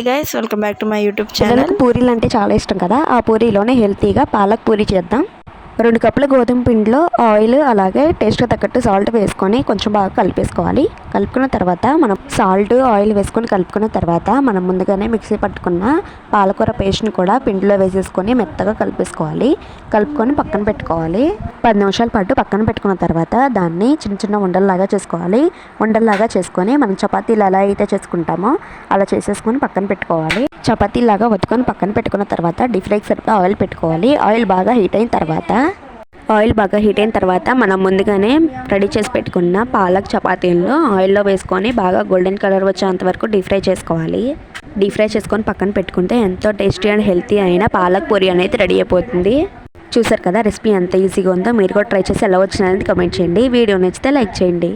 Guys welcome back to my YouTube channel పూరీలు అంటే చాలా ఇష్టం కదా. ఆ పూరీలోనే హెల్తీగా పాలక్ పూరీ చేద్దాం. రెండు కప్పుల గోధుమ పిండిలో ఆయిల్ అలాగే టేస్ట్కి తగ్గట్టు సాల్ట్ వేసుకొని కొంచెం బాగా కలిపేసుకోవాలి. కలుపుకున్న తర్వాత మనం సాల్ట్ ఆయిల్ వేసుకొని కలుపుకున్న తర్వాత మనం ముందుగానే మిక్సీ పట్టుకున్న పాలకూర పేస్ట్ని కూడా పిండిలో వేసేసుకొని మెత్తగా కలిపేసుకోవాలి. కలుపుకొని పక్కన పెట్టుకోవాలి. పది నిమిషాల పాటు పక్కన పెట్టుకున్న తర్వాత దాన్ని చిన్న చిన్న ఉండల్లాగా చేసుకోవాలి. ఉండల్లాగా చేసుకొని మనం చపాతీలు ఎలా అయితే చేసుకుంటామో అలా చేసేసుకొని పక్కన పెట్టుకోవాలి. చపాతీలాగా వత్తుకొని పక్కన పెట్టుకున్న తర్వాత డీప్ ఫ్రైకి సరిపడా ఆయిల్ పెట్టుకోవాలి. ఆయిల్ బాగా హీట్ అయిన తర్వాత ఆయిల్ బాగా హీట్ అయిన తర్వాత మనం ముందుగానే రెడీ చేసి పెట్టుకున్న పాలక్ చపాతీలను ఆయిల్లో వేసుకొని బాగా గోల్డెన్ కలర్ వచ్చేంత వరకు డీప్ ఫ్రై చేసుకోవాలి. డీప్ ఫ్రై చేసుకొని పక్కన పెట్టుకుంటే ఎంతో టేస్టీ అండ్ హెల్తీ అయిన పాలక్ పూరి అనేది రెడీ అయిపోతుంది. చూసారు కదా రెసిపీ ఎంత ఈజీగా ఉందో? మీరు కూడా ట్రై చేసి ఎలా వచ్చిందనేది కమెంట్ చేయండి. వీడియో నచ్చితే లైక్ చేయండి.